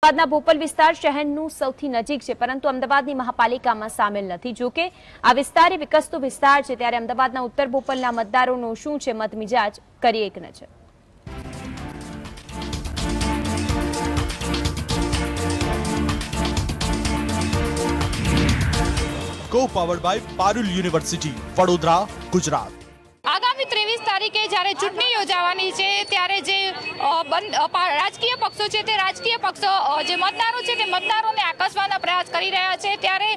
અમદાવાદના ભોપલ વિસ્તાર શહેરનું સૌથી નજીક છે, પરંતુ અમદાવાદની મહાપાલિકામાં સામેલ નથી. જોકે આ વિસ્તાર એ વિકસતો વિસ્તાર છે, ત્યારે અમદાવાદના ઉત્તર ભોપલના મતદારોનું શું છે મત મિજાજ કરીએ એક નજર. Co powered by Parul university Vadodara Gujarat તારીખે જ્યારે ચૂંટણી યોજાવાની છે ત્યારે જે રાજકીય પક્ષો છે તે રાજકીય પક્ષો જે મતદારો છે તે મતદારોને આકર્ષવાના પ્રયાસ કરી રહ્યા છે. ત્યારે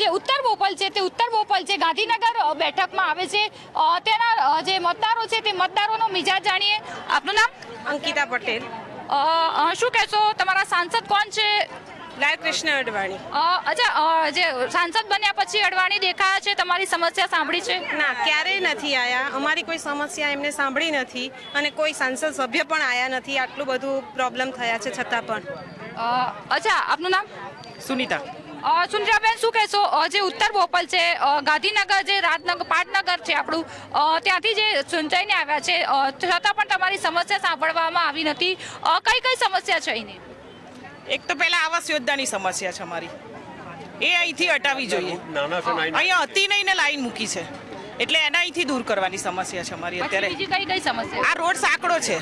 જે ઉત્તર બોપલ છે તે ઉત્તર બોપલ છે ગાંધીનગર બેઠકમાં આવે છે તેના જે મતદારો છે તે મતદારોનો મિજાજ જાણીએ. આપનું નામ? અંકિતા પટેલ. શું કહેશો? તમારા સાંસદ કોણ છે? લાલકૃષ્ણ અડવાણી. અચ્છા જે સાંસદ બન્યા પછી અડવાણી દેખાયા છે તમારી સમસ્યા સાંભળી છે? ના ક્યારેય નથી આયા. અમારી કોઈ સમસ્યા એમને સાંભળી નથી અને કોઈ સાંસદ સભ્ય પણ આયા નથી. આટલું બધું પ્રોબ્લેમ થયા છે છતાં પણ. અચ્છા આપનું નામ? સુનીતા. અ, સુનિતાબેન શું કહેશો? જે ઉત્તર બોપલ છે ગાંધીનગર જે રાજનગર પાટનગર છે આપણું ત્યાંથી જે સંચાઈને આવ્યા છે છતાં પણ તમારી સમસ્યા સાંભળવામાં આવી નથી. કઈ કઈ સમસ્યા છે અહીંની? એક તો પહેલા આવાસ યોજનાની સમસ્યા છે અમારી. એ અહીંથી હટાવી જોઈએ. અહીંયા હતી નહીં ને લાઈન મૂકી છે. એટલે એના અહીંથી દૂર કરવાની સમસ્યા છે અમારી અત્યારે. બીજી કઈ કઈ સમસ્યા? આ રોડ સાંકડો છે.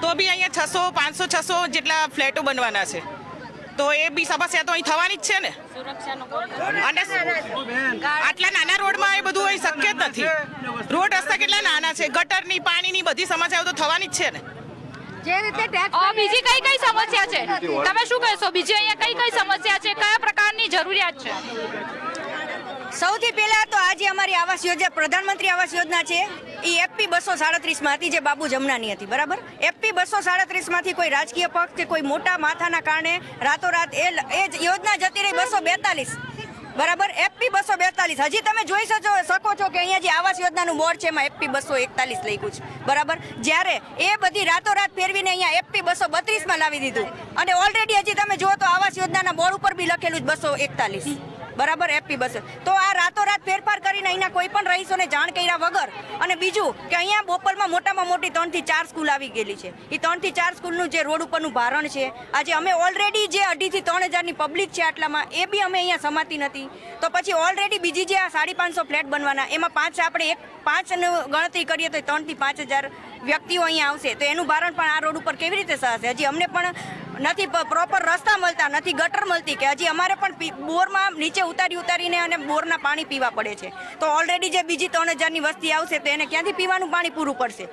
તો બી અહીંયા છસો પાંચસો છસો જેટલા ફ્લેટો બનવાના છે. તો એ બી સમસ્યા તો અહીં થવાની જ છે ને. અને આટલા નાના રોડમાં એ બધું અહીં શક્ય જ નથી. રોડ રસ્તા કેટલા નાના છે? ગટરની પાણીની બધી સમસ્યાઓ તો થવાની જ છે ને. બીજી કઈ કઈ સમસ્યા છે? તમે શું કહેશો? બીજી અહીંયા કઈ કઈ સમસ્યા છે? કયા પ્રકારની જરૂરિયાત છે? સૌથી પહેલા તો આજે અમારી આવાસ યોજના પ્રધાનમંત્રી આવાસ યોજના છે. એ એફપી બસો સાડત્રીસમાં હતી જે બાબુ જમનાની હતી બરાબર? એફપી બસો સાડત્રીસમાંથી કોઈ રાજકીય પક્ષ કે કોઈ મોટા માથાના કારણે રાતોરાત એ એ જ યોજના જતી રહી બસો બેતાલીસ. બરાબર એપી બસો બેતાલીસ. હજી તમે જોઈ શકો છો કે અહીંયા જે આવાસ યોજનાનું બોર્ડ છે એમાં એપી બસો એકતાલીસ લખ્યું છે. બરાબર? જ્યારે એ બધી રાતોરાત ફેરવીને અહીંયા એપી બસો બત્રીસમાં લાવી દીધું. અને ઓલરેડી હજી તમે જુઓ તો આવાસ યોજનાના બોર્ડ ઉપર બી લખેલું જ બસો એકતાલીસ. બરાબર એપી બસ તો આ રાતોરાત ફેરફાર કરીને અહીંના કોઈ પણ રહીશોને જાણ કર્યા વગર અને બીજું કે અહીંયા બોપલમાં મોટામાં મોટી ત્રણથી ચાર સ્કૂલ આવી ગયેલી છે. એ ત્રણથી ચાર સ્કૂલનું જે રોડ ઉપરનું ભારણ છે, આજે અમે ઓલરેડી જે અઢીથી ત્રણ હજારની પબ્લિક છે આટલામાં, એ બી અમે અહીંયા સમાતી નથી. તો પછી ઓલરેડી બીજી જે આ સાડી પાંચસો ફ્લેટ બનવાના, એમાં પાંચ આપણે એક, પાંચ ગણતરી કરીએ તો ત્રણથી પાંચ હજાર વ્યક્તિઓ અહીંયા આવશે. તો એનું ભારણ પણ આ રોડ ઉપર કેવી રીતે સહાશે હજી અમને પણ નથી પ્રોપર રસ્તા મળતા નથી, ગટર મળતી કે હજી અમારે પણ બોરમાં નીચે ઉતારી ઉતારીને અને બોરના પાણી પીવા પડે છે. તો ઓલરેડી જે બીજી ત્રણ હજારની વસ્તી આવશે તો એને ક્યાંથી પીવાનું પાણી પૂરું પડશે?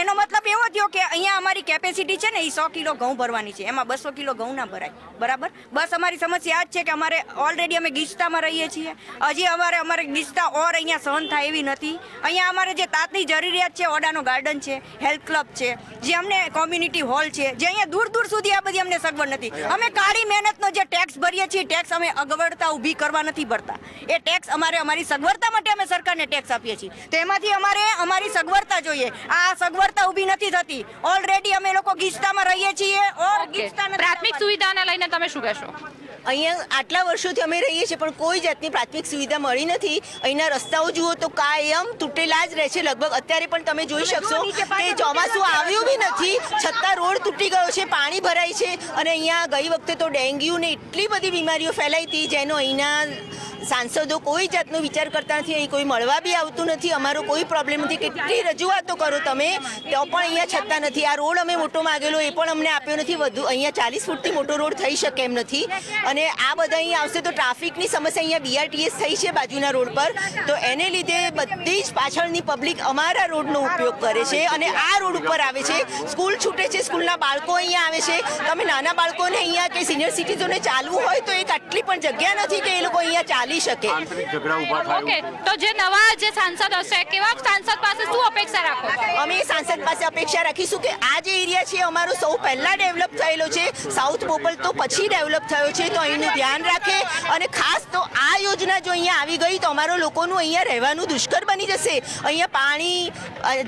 એનો મતલબ એવો થયો કે અહીંયા અમારી કેપેસિટી છે ને એ સો કિલો ઘઉં ભરવાની છે. એમાં બસો કિલો ઘઉં ના ભરાય. બરાબર? બસ અમારી સમસ્યા જ છે કે અમારે ઓલરેડી અમે ગીચતામાં રહીએ છીએ. હજી અમારે અમારે ગીચતા ઓર અહીંયા સહન થાય એવી નથી. અહીંયા અમારે જે તાતની જરૂરિયાત છે, ઓડાનો ગાર્ડન છે હેલ્થ ક્લબ છે, જે અમને કોમ્યુનિટી હોલ છે, જે અહીંયા દૂર દૂર સુધી આ બધી અમને સગવડ નથી. અમે કાળી મહેનતનો જે ટેક્સ ભરીએ છીએ ટેક્સ અમે અગવડતા ઊભી કરવા નથી ભરતા. એ ટેક્સ અમારે અમારી સગવડતા માટે અમે સરકારને ટેક્સ આપીએ છીએ. તો એમાંથી અમારે અમારી સગવડતા જોઈએ. આ સગવડતા ઊભી નથી થતી. ઓલરેડી અમે લોકો ગીચતામાં રહીએ છીએ. ઓર ગીચતા પ્રાથમિક સુવિધાને લઈને તમે શું કહેશો? અહીંયા આટલા વર્ષોથી અમે રહીએ છીએ પણ કોઈ જાતની પ્રાથમિક સુવિધા મળી નથી. અહીંના રસ્તાઓ જુઓ તો કાયમ તૂટેલા જ રહે છે લગભગ અત્યારે પણ તમે જોઈ શકશો કે ચોમાસું આવ્યું બી નથી છતાં રોડ તૂટી ગયો છે પાણી ભરાય છે અને અહીંયા ગઈ વખતે તો ડેન્ગ્યુ ને એટલી બધી બીમારીઓ ફેલાઈ હતી જેનો અહીંના સાંસદો કોઈ જાતનો વિચાર કરતા નથી અહીં કોઈ મળવા બી આવતું નથી અમારો કોઈ પ્રોબ્લેમ નથી. કેટલી રજૂઆતો કરો તમે તો પણ અહીંયા છતાં નથી. આ રોડ અમે મોટો માગેલો એ પણ અમને આપ્યો નથી. વધુ અહીંયા ચાલીસ ફૂટથી મોટો રોડ થઈ શકે એમ નથી. અને આ બધા અહીંયા આવશે તો ટ્રાફિકની સમસ્યા અહીંયા બીઆરટીએસ થઈ છે બાજુના રોડ પર. તો એને લીધે બધી જ પાછળની પબ્લિક અમારા રોડનો ઉપયોગ કરે છે અને આ રોડ ઉપર આવે છે. સ્કૂલ છૂટે છે સ્કૂલના બાળકો અહીંયા આવે છે. તમે નાના બાળકોને અહીંયા કે સિનિયર સિટીઝોને ચાલવું હોય તો એક આટલી પણ જગ્યા નથી કે એ લોકો અહીંયા ચાલી શકે. ઓકે તો જે નવા જે સાંસદ હશે કેવા સાંસદ પાસે શું અપેક્ષા રાખો? અમે સાંસદ પાસે અપેક્ષા રાખીશું કે આ જે એરિયા છે અમારો સૌ પહેલા ડેવલપ થયેલો છે. સાઉથ પોપલ તો પછી ડેવલપ થયો છે. તો અહીંનું ધ્યાન રાખે. અને ખાસ તો આ યોજના જો અહીંયા આવી ગઈ તો અમારો લોકોનું અહીંયા રહેવાનું દુષ્કર બની જશે. અહીંયા પાણી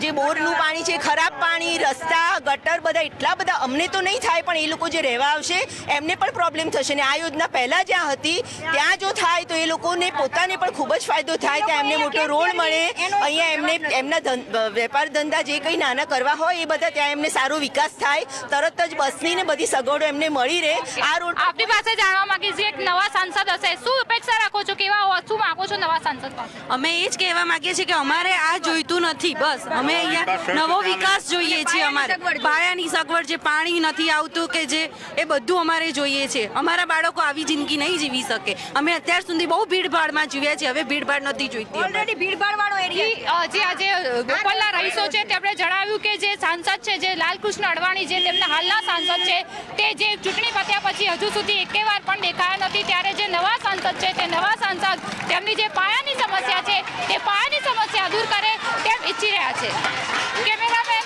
જે બોરનું પાણી છે, ખરાબ પાણી, રસ્તા, ગટર બધા એટલા બધા અમને તો નહીં થાય, પણ એ લોકો જે રહેવા આવશે, એમને પણ પ્રોબ્લેમ થશે. ને આ યોજના પહેલાં જ્યાં હતી, ત્યાં જો થાય તો એ લોકોને પોતાને પણ ખૂબ જ ફાયદો થાય. ત્યાં એમને મોટો રોડ મળે. અહીંયા એમને, એમના વેપાર ધંધા જે કંઈ નાના કરવા હોય એ બધા ત્યાં એમને સારો વિકાસ થાય. તરત જ બસની ને બધી સગવડો એમને મળી રહે. આ રોડ આપની પાસે જાણવા માંગીએ છીએ એક નવા સાંસદ હશે. શું અપેક્ષા રાખો છો કેવા શું માંગો છો નવા સાંસદ પાસે? અમે એ જ કહેવા માંગીએ છીએ કે અમારે આ જોઈતું નથી બસ. અમે અહીંયા નવો વિકાસ જોઈએ છીએ અમારે. પાયાની સગવડ જે પાણી નથી આવતું કે જે એ બધું અમારે જોઈએ છે. અમારા બાળકો આવી જિંદગી નહીં જીવી શકે. અમે અત્યાર સુધી બહુ ભીડભાડમાં જીવ્યા છીએ હવે ભીડભાડ નથી જોઈતી ઓલરેડી ભીડભાડ વાળો એરિયા જે આજે બોપલના રહીશો છે તેમણે જણાવ્યું કે જે સાંસદ છે જે લાલકૃષ્ણ અડવાણી જે તેમના હાલના સાંસદ છે તે જે ચૂંટણી પત્યા પછી હજુ સુધી એકે વાર પણ દેખાયા નથી. ત્યારે જે નવા સાંસદ છે, તે નવા સાંસદ તેમની જે પાયાની સમસ્યા છે, તે પાયાની સમસ્યા દૂર કરે તેમ ઈચ્છી રહ્યા છે. કેમેરામેન